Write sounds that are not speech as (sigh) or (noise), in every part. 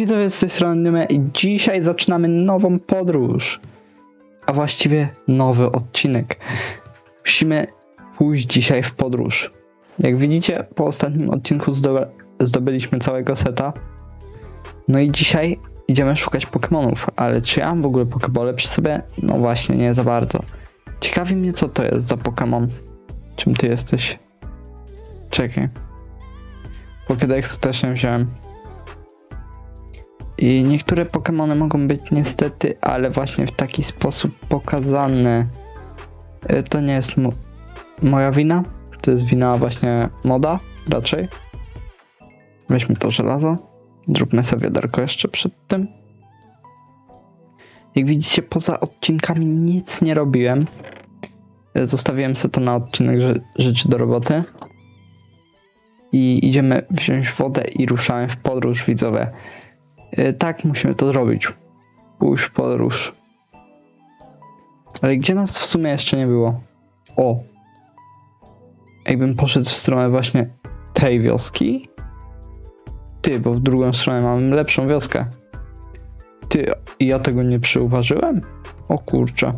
widzowie, z tej strony Nume i dzisiaj zaczynamy nową podróż. A właściwie nowy odcinek. Musimy pójść dzisiaj w podróż. Jak widzicie, po ostatnim odcinku zdoby- zdobyliśmy całego seta. No i dzisiaj idziemy szukać Pokémonów, ale czy ja mam w ogóle Pokébole przy sobie? No właśnie, nie za bardzo. Ciekawi mnie, co to jest za Pokémon. Czym ty jesteś? Czekaj. Pokédexu też nie wziąłem. I niektóre Pokémony mogą być niestety, ale właśnie w taki sposób pokazane. Y, To nie jest mo- moja wina. To jest wina właśnie moda, raczej. Weźmy to żelazo. Zróbmy sobie wiaderko jeszcze przed tym. Jak widzicie, poza odcinkami nic nie robiłem. Y, Zostawiłem sobie to na odcinek ży- Rzeczy do roboty. I idziemy wziąć wodę i ruszamy w podróż widzowe. E, Tak, musimy to zrobić. Pójść w podróż. Ale gdzie nas w sumie jeszcze nie było? O! Jakbym poszedł w stronę właśnie tej wioski? Ty, bo w drugą stronę mamy lepszą wioskę. Ty, ja tego nie przyuważyłem? O kurczę.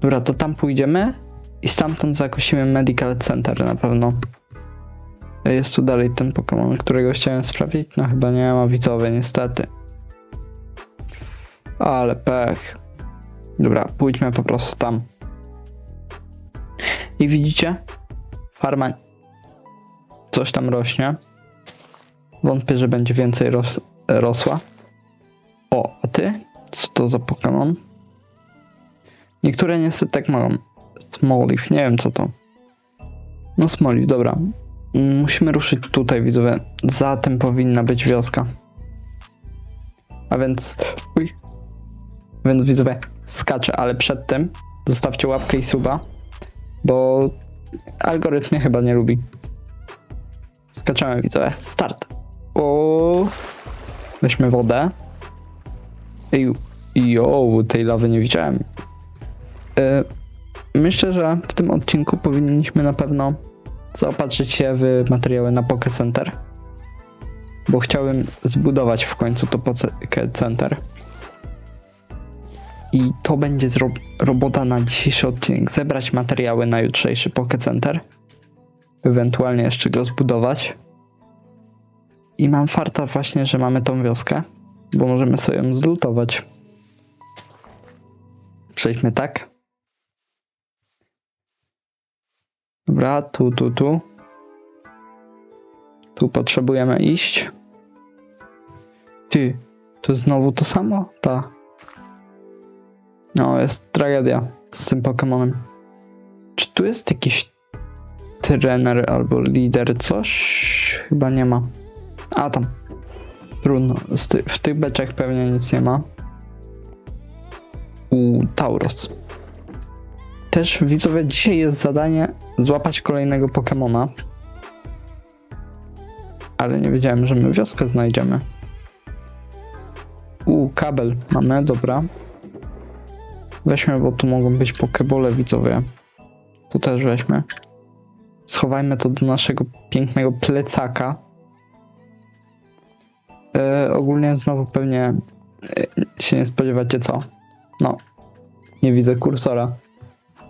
Dobra, to tam pójdziemy i stamtąd zakosimy Medical Center na pewno. Jest tu dalej ten Pokémon, którego chciałem sprawdzić. No chyba nie ma widzowie, niestety. Ale pech. Dobra, pójdźmy po prostu tam. I widzicie? Farma coś tam rośnie. Wątpię, że będzie więcej ros rosła. O, a ty? Co to za Pokémon? Niektóre niestety tak mogą. Smoliv, nie wiem co to. No Smoliv, dobra. Musimy ruszyć tutaj, widzowie. Za tym powinna być wioska. A więc. Uj. Więc widzowie, skaczę, ale przed tym zostawcie łapkę i suba, bo algorytm mnie chyba nie lubi. Skaczemy, widzowie. Start. O. Weźmy wodę. Ej, jo, tej lawy nie widziałem. E, myślę, że w tym odcinku powinniśmy na pewno zaopatrzyć się w materiały na Poke Center. Bo chciałem zbudować w końcu to Poke Center. I to będzie robota na dzisiejszy odcinek. Zebrać materiały na jutrzejszy Poke Center. Ewentualnie jeszcze go zbudować. I mam farta właśnie, że mamy tą wioskę. Bo możemy sobie ją zlutować. Przejdźmy tak. Dobra, tu, tu, tu. Tu potrzebujemy iść. Ty, to znowu to samo? Ta. No, jest tragedia z tym Pokemonem. Czy tu jest jakiś trener albo lider? Coś? Chyba nie ma. A tam. Trudno. Ty w tych beczach pewnie nic nie ma. U Tauros. Też widzowie, dzisiaj jest zadanie złapać kolejnego Pokemona. Ale nie wiedziałem, że my wioskę znajdziemy. U, kabel mamy, dobra. Weźmy, bo tu mogą być pokebole widzowie. Tu też weźmy. Schowajmy to do naszego pięknego plecaka. E, ogólnie znowu pewnie e, się nie spodziewacie co. No, nie widzę kursora.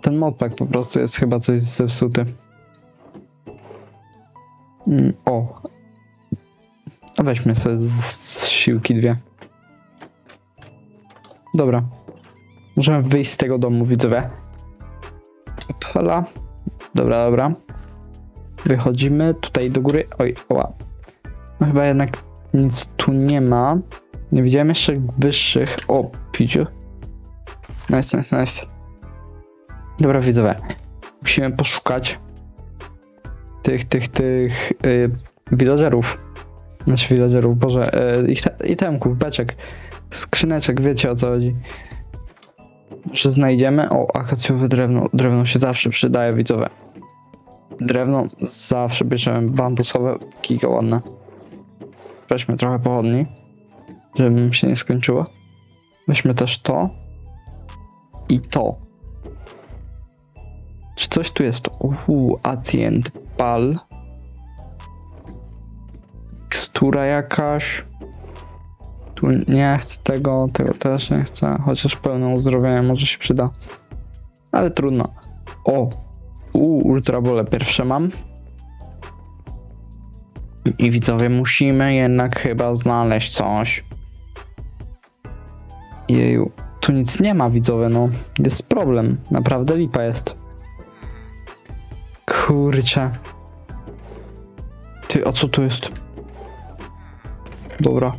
Ten modpack po prostu jest chyba coś zepsuty. Mm, o. A weźmy sobie z, z siłki dwie. Dobra. Możemy wyjść z tego domu, widzowie. Hola. Dobra, dobra. Wychodzimy tutaj do góry. Oj, oła. No chyba jednak nic tu nie ma. Nie widziałem jeszcze wyższych. O, piciu. Nice, nice, nice. Dobra, widzowie. Musimy poszukać tych, tych, tych yy, villagerów. Znaczy villagerów, boże, yy, ich te- itemków, beczek, skrzyneczek, wiecie o co chodzi. Że znajdziemy. O, akacjowe drewno. Drewno się zawsze przydaje, widzowie. Drewno zawsze bierzemy bambusowe, giga ładne. Weźmy trochę pochodni, żeby mi się nie skończyło. Weźmy też to i to. Czy coś tu jest? Uhu, Acient Pal. Mikstura jakaś. Tu nie chcę tego, tego też nie chcę. Chociaż pełne uzdrowienie może się przyda. Ale trudno. O! U, ultrabole pierwsze mam. I widzowie, musimy jednak chyba znaleźć coś. Jeju, tu nic nie ma, widzowie, no. Jest problem. Naprawdę lipa jest. Kurczę. Ty, a co tu jest? Dobra.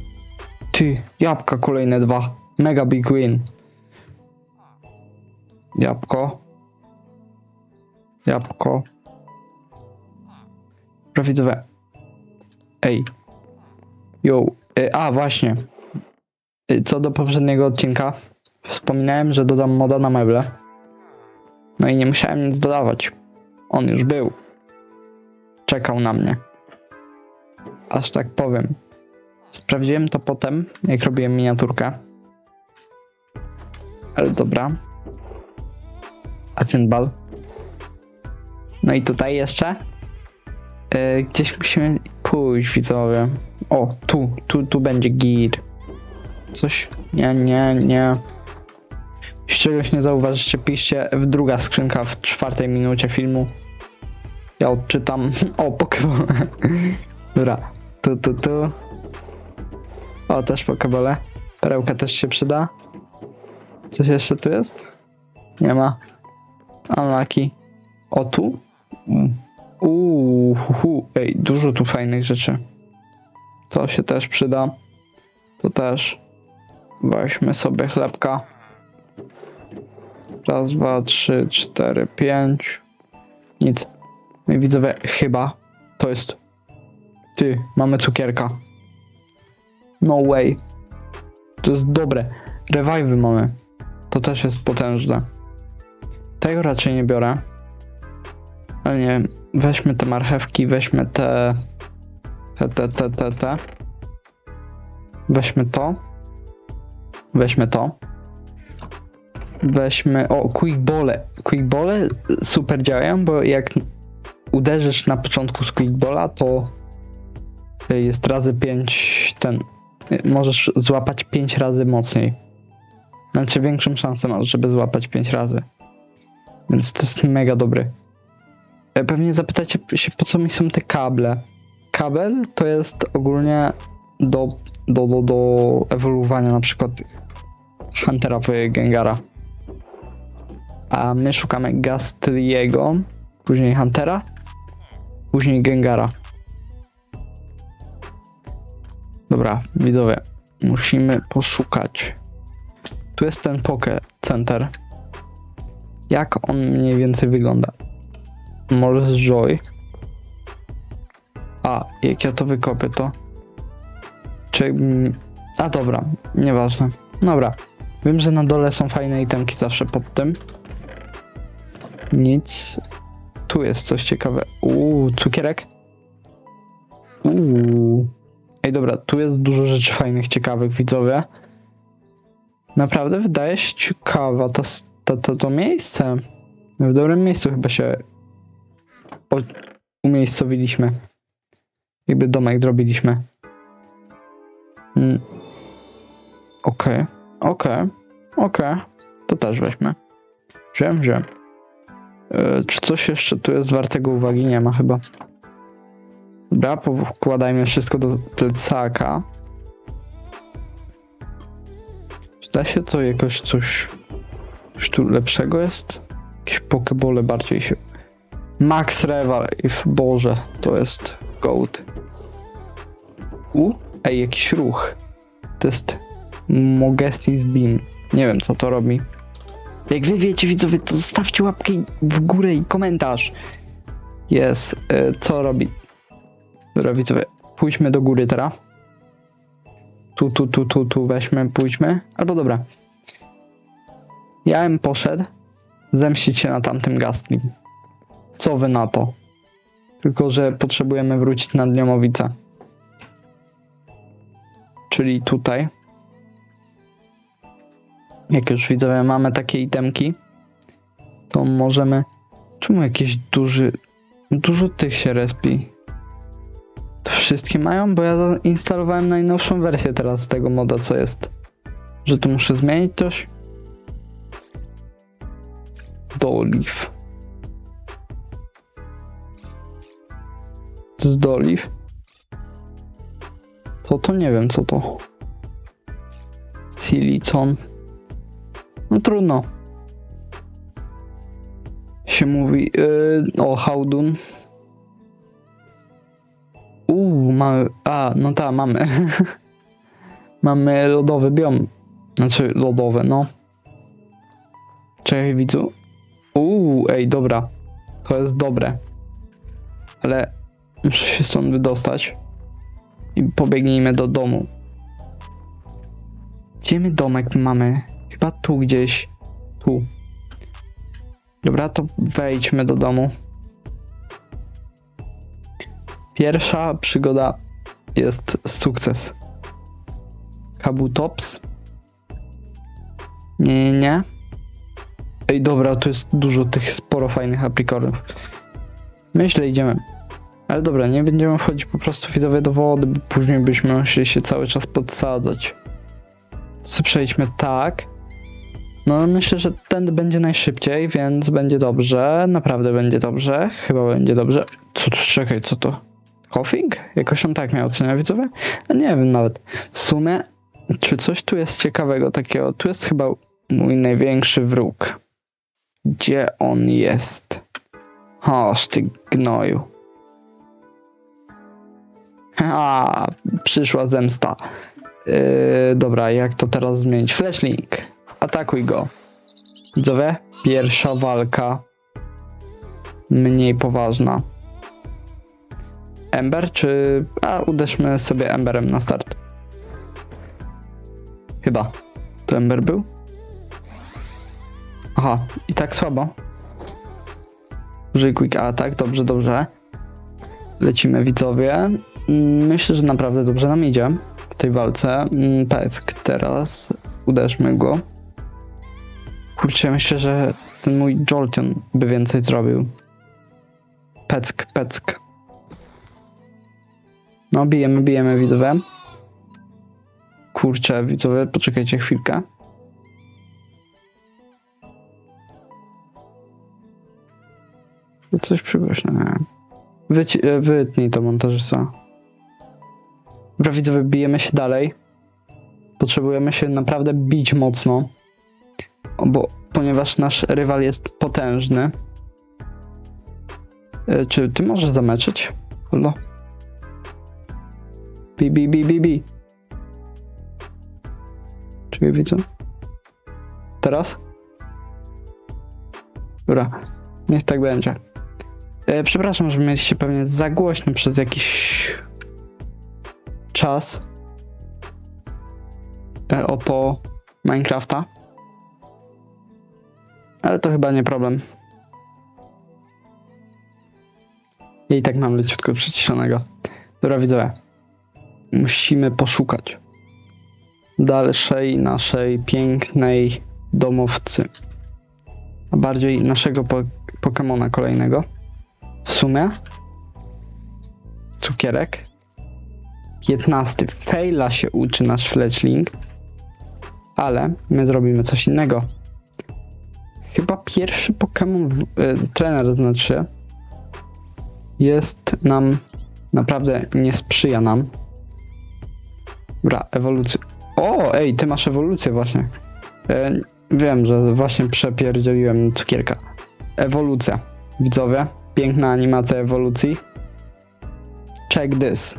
Ty, jabłka kolejne dwa. Mega big win. Jabłko. Jabłko. Dobra, widzowie. Ej. Yo. Y, a, właśnie. Y, Co do poprzedniego odcinka, wspominałem, że dodam moda na meble. No i nie musiałem nic dodawać. On już był. Czekał na mnie. Aż tak powiem. Sprawdziłem to potem, jak robiłem miniaturkę. Ale dobra. A cymbal. No i tutaj jeszcze. Yy, gdzieś musimy pójść, widzowie. O, tu, tu, tu będzie gir. Coś. Nie, nie, nie. Czegoś nie zauważycie, piszcie w druga skrzynka w czwartej minucie filmu. Ja odczytam. (laughs) O, Pokeball. Dobra. Tu, tu, tu. O, też Pokebole. Perełka też się przyda. Coś jeszcze tu jest? Nie ma. Unlucky. O, tu? Uuu, hu, hu. Ej, dużo tu fajnych rzeczy. To się też przyda. To też. Weźmy sobie chlebka. Raz, dwa, trzy, cztery, pięć. Nic. I widzowie, chyba to jest. Ty, mamy cukierka. No way. To jest dobre. Revive'y mamy. To też jest potężne. Tego raczej nie biorę. Ale nie wiem. Weźmy te marchewki, weźmy te. Te, te, te, te, te. Weźmy to. Weźmy to. Weźmy. O, quickbole. Quickbole super działają, bo jak uderzysz na początku z quickbola, to jest razy 5 ten. Możesz złapać 5 razy mocniej. Znaczy większą szansę masz, żeby złapać 5 razy. Więc to jest mega dobry. E, Pewnie zapytacie się, po co mi są te kable. Kabel to jest ogólnie do, do, do, do ewoluowania na przykład Huntera w Gengara. A my szukamy Gastliego, później Huntera, później Gengara. Dobra, widzowie, musimy poszukać. Tu jest ten Poke Center. Jak on mniej więcej wygląda? Morse Joy. A, jak ja to wykopię, to. Czy. A dobra, nieważne. Dobra. Wiem, że na dole są fajne itemki zawsze pod tym. Nic. Tu jest coś ciekawe. Uuu, cukierek. Uuu. Ej, dobra, tu jest dużo rzeczy fajnych, ciekawych, widzowie. Naprawdę wydaje się ciekawa to, to, to, to miejsce. W dobrym miejscu chyba się o, umiejscowiliśmy. Jakby domek zrobiliśmy. Mm. Okej, okej, okej. To też weźmy. Wiem, wiem. E, czy coś jeszcze tu jest wartego uwagi? Nie ma chyba. Dobra, wkładajmy wszystko do plecaka. Czy da się to jakoś coś... Coś tu lepszego jest? Jakieś pokebole bardziej się... Max Reval, if Boże, to jest gold. U? Ej, jakiś ruch. To jest Mogestis Beam. Nie wiem, co to robi. Jak wy wiecie, widzowie, to zostawcie łapkę w górę i komentarz. Jest. y, co robi? Dobra, widzowie, pójdźmy do góry teraz. Tu, tu, tu, tu, tu weźmy, pójdźmy. Albo dobra. Ja bym poszedł zemścić się na tamtym Gastlim. Co wy na to? Tylko, że potrzebujemy wrócić na Dniomowicę. Czyli tutaj. Jak już widzowie mamy takie itemki, to możemy... Czemu jakiś duży... Dużo tych się respi? To wszystkie mają? Bo ja instalowałem najnowszą wersję teraz tego moda, co jest. Że tu muszę zmienić coś? Doliv. To jest Doliv? To to nie wiem co to. Silicon. No trudno. Się mówi yy, o Howdun. Uuu, mamy. A, no tak, mamy. (laughs) mamy lodowy biom. Znaczy, lodowy, no. Czekaj, widzu. Uuu, ej, dobra. To jest dobre. Ale muszę się stąd wydostać. I pobiegnijmy do domu. Gdzie my domek mamy? Chyba tu gdzieś. Tu. Dobra, to wejdźmy do domu. Pierwsza przygoda jest sukces. Kabutops. Nie, nie, nie. Ej, dobra, tu jest dużo tych sporo fajnych aprikorów. Myślę, idziemy. Ale dobra, nie będziemy wchodzić po prostu widzowie do wody, bo później byśmy musieli się cały czas podsadzać. Co przejdźmy tak. No, myślę, że ten będzie najszybciej, więc będzie dobrze. Naprawdę będzie dobrze. Chyba będzie dobrze. Co tu, czekaj, co to? Coughing? Jakoś on tak miał, co nie widzowie? A nie wiem nawet. W sumie, czy coś tu jest ciekawego takiego? Tu jest chyba mój największy wróg. Gdzie on jest? Oż ty gnoju. A, przyszła zemsta. Yy, dobra, jak to teraz zmienić? Flashling. Atakuj go. Widzowie, pierwsza walka. Mniej poważna. Ember, czy... A, uderzmy sobie Emberem na start. Chyba. To Ember był? Aha, i tak słabo. Użyj quick attack, dobrze, dobrze. Lecimy widzowie. Myślę, że naprawdę dobrze nam idzie w tej walce. Mm, Pesk teraz. Uderzmy go. Kurczę, myślę, że ten mój Jolteon by więcej zrobił. Peck, peck. No, bijemy, bijemy, widzowie. Kurczę, widzowie, poczekajcie chwilkę. Coś przygłośne, nie wiem. Wyci- e, wytnij to montażysta. Dobra, widzowie, bijemy się dalej. Potrzebujemy się naprawdę bić mocno. Bo, ponieważ nasz rywal jest potężny. E, Czy ty możesz zameczyć? Halo? Bi, bi, bi, bi, bi. Czy ja widzę? Teraz? Dobra, niech tak będzie. E, przepraszam, że mieliście pewnie za głośno przez jakiś czas. E, oto Minecrafta. Ale to chyba nie problem. I tak mam leciutko przyciszonego. Dobra, widzowie. Musimy poszukać dalszej naszej pięknej domowcy. A bardziej naszego po Pokemona kolejnego. W sumie cukierek. 15. Fejla się uczy nasz Fletchling. Ale my zrobimy coś innego. Chyba pierwszy Pokémon, w, e, trener znaczy, jest nam, naprawdę nie sprzyja nam. Dobra, ewolucja. O, ej, ty masz ewolucję właśnie. E, wiem, że właśnie przepierdzieliłem cukierka. Ewolucja. Widzowie, piękna animacja ewolucji. Check this.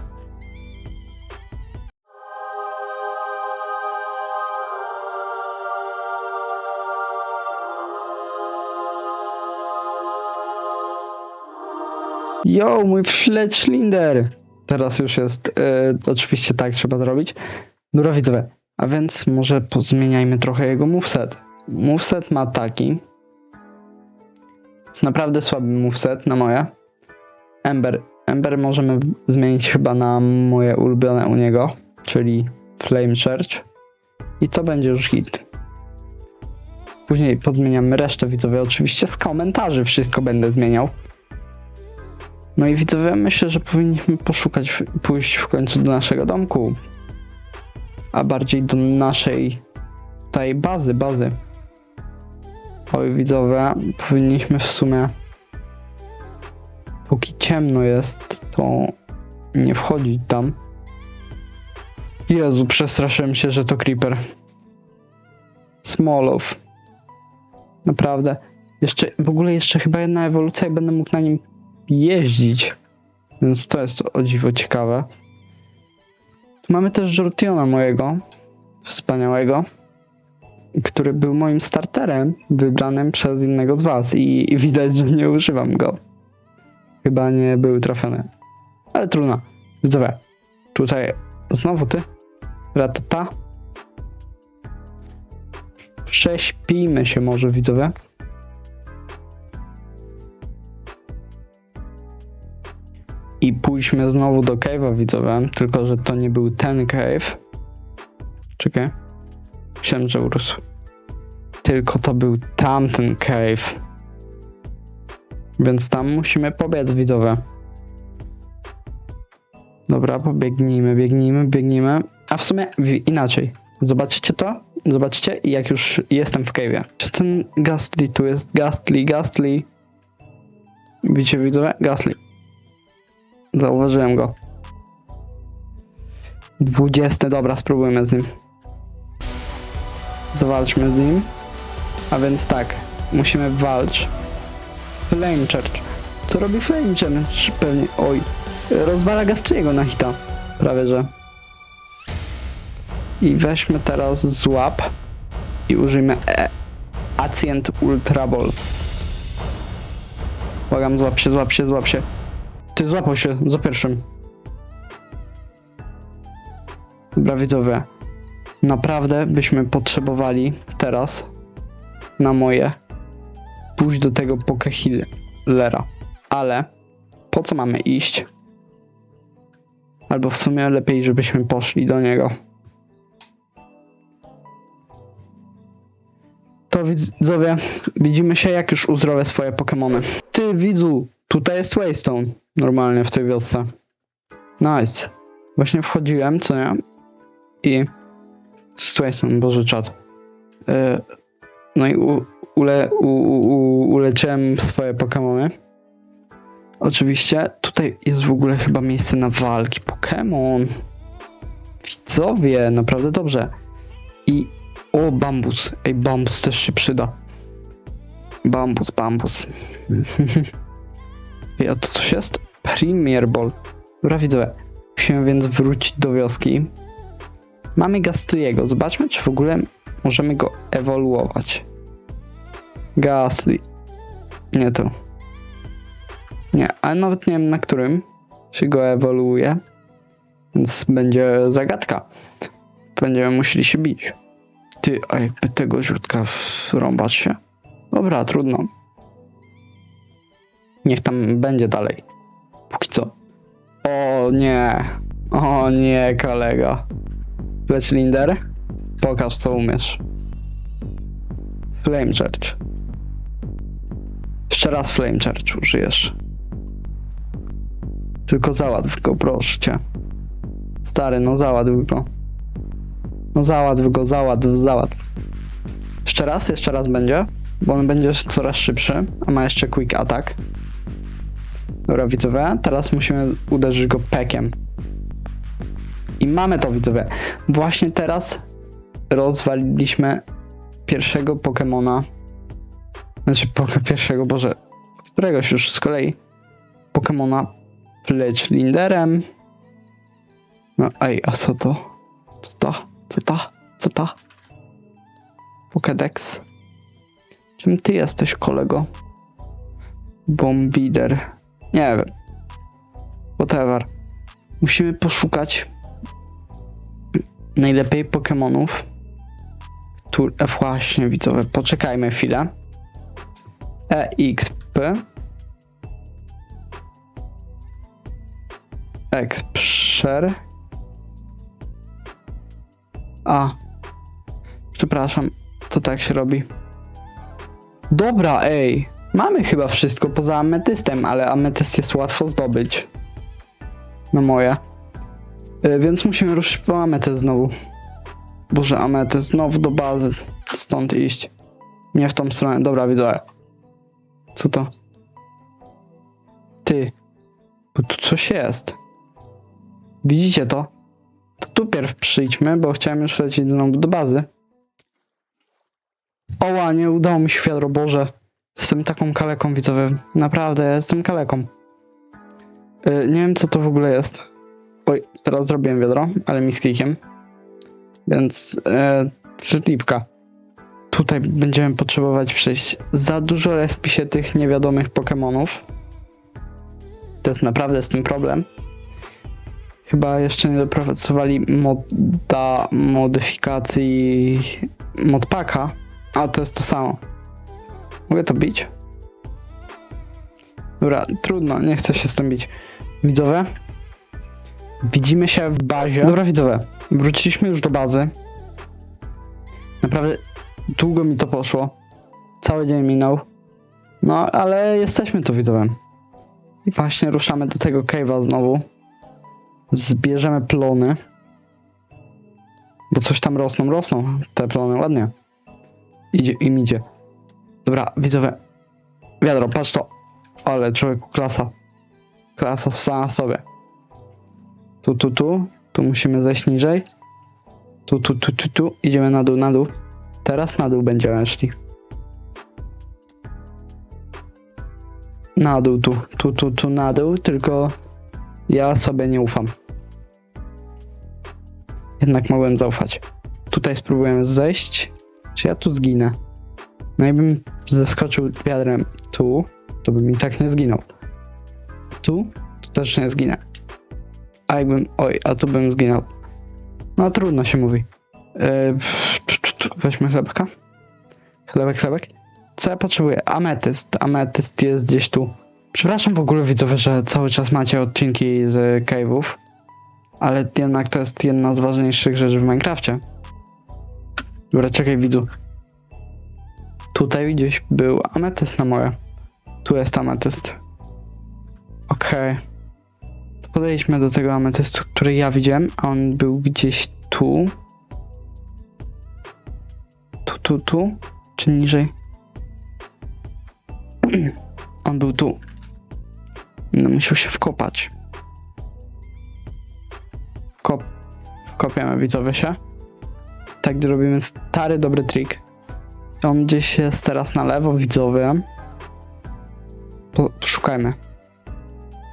Yo, mój Fletchlinder! Teraz już jest, e, oczywiście tak trzeba zrobić. Dobra widzowie, a więc może pozmieniajmy trochę jego moveset. Moveset ma taki. Jest naprawdę słaby moveset na moje. Ember. Ember możemy zmienić chyba na moje ulubione u niego, czyli Flame Church. I to będzie już hit. Później pozmieniamy resztę widzowie, oczywiście z komentarzy wszystko będę zmieniał. No i widzowie, myślę, że powinniśmy poszukać, pójść w końcu do naszego domku. A bardziej do naszej tej bazy, bazy. Oj, widzowie, powinniśmy w sumie póki ciemno jest, to nie wchodzić tam. Jezu, przestraszyłem się, że to creeper. Smolow. Naprawdę. Jeszcze, w ogóle jeszcze chyba jedna ewolucja i będę mógł na nim jeździć. Więc to jest o dziwo ciekawe. Tu mamy też Jortiona mojego. Wspaniałego. Który był moim starterem, wybranym przez innego z was. I, i widać, że nie używam go. Chyba nie był trafiony. Ale trudno. Widzowie. Tutaj znowu ty. Ratata. Prześpijmy się może, widzowie. I pójdźmy znowu do cave'a, widzowie. Tylko, że to nie był ten cave. Czekaj. Myślałem, że urósł. Tylko to był tamten cave. Więc tam musimy pobiec, widzowie. Dobra, pobiegnijmy, biegnijmy, biegnijmy. A w sumie inaczej. Zobaczycie to? Zobaczycie, jak już jestem w cave'ie. Czy ten Gastly tu jest? Gastly, Gastly. Widzicie, widzowie? Gastly. Zauważyłem go. 20, dobra, spróbujmy z nim. Zawalczmy z nim. A więc tak, musimy walczyć. Flame Church. Co robi Flame Church? Pewnie, oj. Rozwala Gastriego na hita. Prawie, że. I weźmy teraz złap i użyjmy e Acient Ultra Ball. Błagam, złap się, złap się, złap się. Ty złapał się za pierwszym. Dobra, widzowie. Naprawdę byśmy potrzebowali teraz na moje pójść do tego Pokehillera. Ale po co mamy iść? Albo w sumie lepiej, żebyśmy poszli do niego. To widzowie, widzimy się jak już uzdrowię swoje Pokémony. Ty widzu, tutaj jest Waystone. Normalnie w tej wiosce. Nice. Właśnie wchodziłem, co nie? I... Waystone, boże czad. Yy, no i ule, u, u, u, uleczyłem swoje Pokémony. Oczywiście tutaj jest w ogóle chyba miejsce na walki Pokémon. Widzowie, naprawdę dobrze. I o, bambus. Ej, bambus też się przyda. Bambus, bambus. (laughs) Ej, a to coś jest? Premier Ball. Dobra, widzowie. Musimy więc wrócić do wioski. Mamy Gastly'ego. Zobaczmy, czy w ogóle możemy go ewoluować. Gastly. Nie to. Nie, ale nawet nie wiem na którym się go ewoluuje. Więc będzie zagadka. Będziemy musieli się bić. Ty, a jakby tego źródła wrąbać się? Dobra, trudno. Niech tam będzie dalej. Póki co. O nie. O nie, kolega. Fletchlinder? Pokaż co umiesz. Flame Church. Jeszcze raz Flame Church użyjesz. Tylko załatw go, proszę cię. Stary, no załatw go. No załatw go, załatw, załatw. Jeszcze raz, jeszcze raz będzie, bo on będzie coraz szybszy, a ma jeszcze quick attack. Dobra, widzowie, teraz musimy uderzyć go pekiem. I mamy to, widzowie. Właśnie teraz rozwaliliśmy pierwszego Pokemona. Znaczy, pierwszego, boże, któregoś już z kolei Pokemona Fletchlinderem. No ej, a co to? Co to? Co to? Co to? Pokédex. Czym ty jesteś, kolego? Bombider. Nie wiem. Whatever. Musimy poszukać najlepiej Pokémonów. Które... e, Właśnie, widzowie, poczekajmy chwilę. EXP. Exprzer. A. Przepraszam, co tak się robi? Dobra, ej. Mamy chyba wszystko poza ametystem, ale ametyst jest łatwo zdobyć. No moje. Y, Więc musimy ruszyć po ametyst znowu. Boże, ametyst, znowu do bazy. Stąd iść. Nie w tą stronę. Dobra, widzę. Co to? Ty. Bo tu coś jest. Widzicie to? To tu pierw przyjdźmy, bo chciałem już lecieć znowu do bazy. Oła, nie udało mi się Boże. Jestem taką kaleką, widzowie. Naprawdę, ja jestem kaleką. Yy, nie wiem, co to w ogóle jest. Oj, teraz zrobiłem wiadro, ale mi z klikiem. Więc, yy, lipka. Tutaj będziemy potrzebować przejść. Za dużo respi tych niewiadomych Pokemonów. To jest naprawdę z tym problem. Chyba jeszcze nie dopracowali moda modyfikacji modpaka, a to jest to samo. Mogę to bić? Dobra, trudno, nie chcę się z tym bić. Widzowie, widzimy się w bazie. Dobra, widzowie, wróciliśmy już do bazy. Naprawdę długo mi to poszło. Cały dzień minął. No, ale jesteśmy tu, widzowie. I właśnie ruszamy do tego cave'a znowu. Zbierzemy plony. Bo coś tam rosną, rosną te plony, ładnie. Idzie, im idzie. Dobra, widzowie. Wiadro, patrz to. Ale człowieku, klasa. Klasa sama sobie. Tu, tu, tu. Tu musimy zejść niżej. Tu, tu, tu, tu, tu. Idziemy na dół, na dół. Teraz na dół będziemy szli. Na dół, tu, tu, tu, tu, na dół, tylko ja sobie nie ufam. Jednak mogłem zaufać. Tutaj spróbujemy zejść. Czy ja tu zginę? No jakbym zeskoczył wiadrem tu, to bym i tak nie zginął. Tu, to też nie zginę. A jakbym, oj, a tu bym zginął. No trudno się mówi. Yy, weźmy chlebka. Chlebek, chlebek. Co ja potrzebuję? Ametyst. Ametyst jest gdzieś tu. Przepraszam w ogóle widzowie, że cały czas macie odcinki z cave'ów. Ale jednak to jest jedna z ważniejszych rzeczy w Minecrafcie. Dobra, czekaj widzu. Tutaj gdzieś był ametyst na moje. Tu jest ametyst. Okej. To Podejdźmy do tego ametystu, który ja widziałem, a on był gdzieś tu. Tu, tu, tu. Czy niżej? (clears throat) On był tu. No musiał się wkopać. Kop. Wkopiamy widzowie się. Tak robimy stary dobry trik. On gdzieś jest teraz na lewo, widzowie. Po, poszukajmy.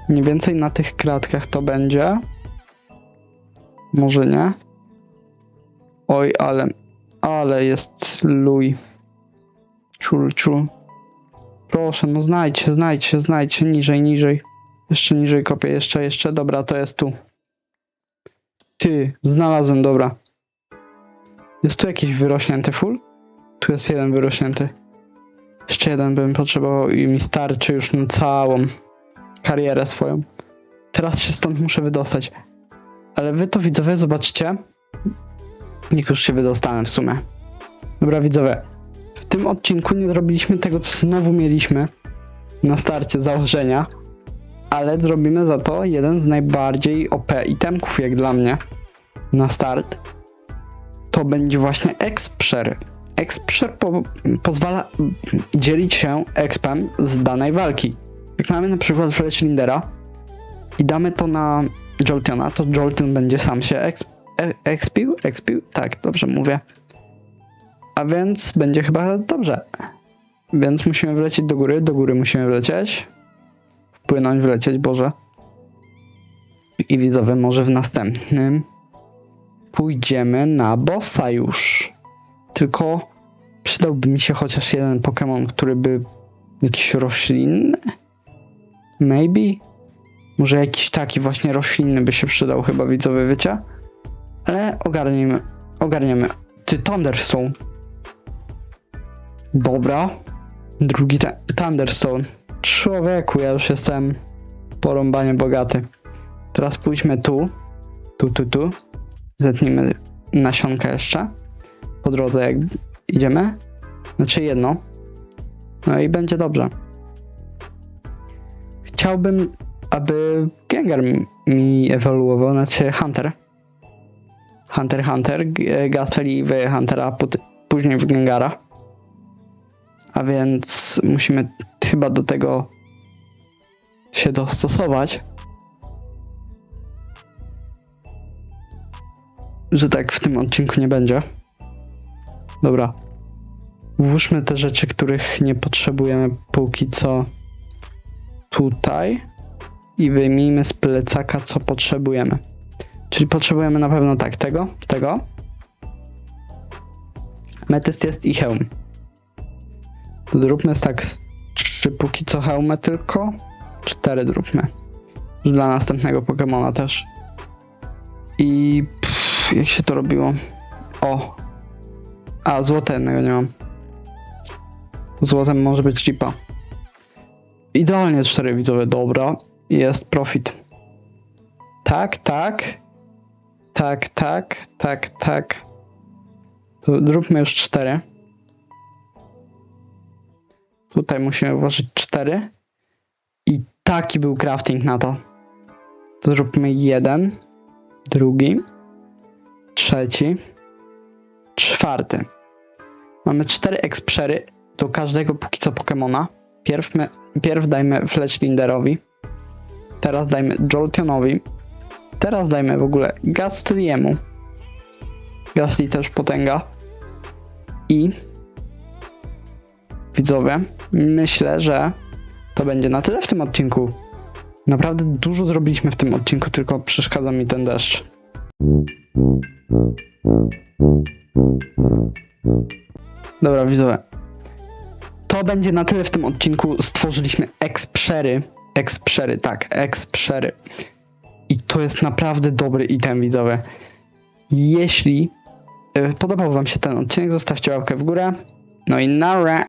Mniej więcej na tych kratkach to będzie. Może nie. Oj, ale. Ale jest luj. Czul, czul. Proszę, no znajdźcie, znajdźcie, znajdźcie. Niżej, niżej. Jeszcze niżej kopię, jeszcze, jeszcze. Dobra, to jest tu. Ty, znalazłem, dobra. Jest tu jakiś wyrośnięty full? Tu jest jeden wyrośnięty. Jeszcze jeden bym potrzebował i mi starczy już na całą karierę swoją. Teraz się stąd muszę wydostać. Ale wy to widzowie zobaczcie. Niech już się wydostanę w sumie. Dobra widzowie. W tym odcinku nie zrobiliśmy tego, co znowu mieliśmy na starcie założenia. Ale zrobimy za to jeden z najbardziej OP itemków jak dla mnie na start. To będzie właśnie Exprzer. Exprzer po pozwala dzielić się expem z danej walki. Jak mamy na przykład Fletchlindera i damy to na Joltiona, to Joltion będzie sam się exp e expił? Expił? Tak, dobrze mówię. A więc będzie chyba dobrze. Więc musimy wlecieć do góry, do góry musimy wlecieć. Wpłynąć, wlecieć, Boże. I widzowie, może w następnym pójdziemy na bossa już. Tylko przydałby mi się chociaż jeden Pokémon, który by jakiś roślinny? Maybe? Może jakiś taki właśnie roślinny by się przydał chyba widzowie, wiecie? Ale ogarniemy, ogarniemy. Ty, Thunderstone. Dobra. Drugi Thunderstone. Człowieku, ja już jestem porąbanie bogaty. Teraz pójdźmy tu. Tu, tu, tu. Zetnijmy nasionka jeszcze. Po drodze jak idziemy. Znaczy jedno. No i będzie dobrze. chciałbym, aby Gengar mi, ewoluował, znaczy Hunter. Hunter, Hunter, G- Gastly w Huntera, później w Gengara. A więc musimy chyba do tego się dostosować. Że tak w tym odcinku nie będzie. Dobra. Włóżmy te rzeczy, których nie potrzebujemy póki co tutaj i wyjmijmy z plecaka, co potrzebujemy. Czyli potrzebujemy na pewno tak, tego, tego. Metyst jest i hełm. Zróbmy tak trzy póki co hełmy tylko. Cztery zróbmy. Dla następnego Pokemona też. I pff, jak się to robiło? O. A, złote jednego nie mam. Złotem może być lipa. Idealnie cztery widzowie, dobra. Jest profit. Tak, tak. Tak, tak, tak, tak. To zróbmy już cztery. Tutaj musimy włożyć cztery. I taki był crafting na to. To zróbmy jeden, drugi, trzeci, czwarty. Mamy cztery exprzery do każdego póki co Pokemona. Pierw, my, pierw dajmy Fletchlinderowi. Teraz dajmy Jolteonowi. Teraz dajmy w ogóle Gastly'emu. Gastly też potęga. I widzowie, myślę, że to będzie na tyle w tym odcinku. Naprawdę dużo zrobiliśmy w tym odcinku, tylko przeszkadza mi ten deszcz. Dobra, widzowie. To będzie na tyle w tym odcinku. Stworzyliśmy. Eksprzery, tak, eksprzery. I to jest naprawdę dobry item, widzowie. Jeśli e, podobał Wam się ten odcinek, zostawcie łapkę w górę. No i nara.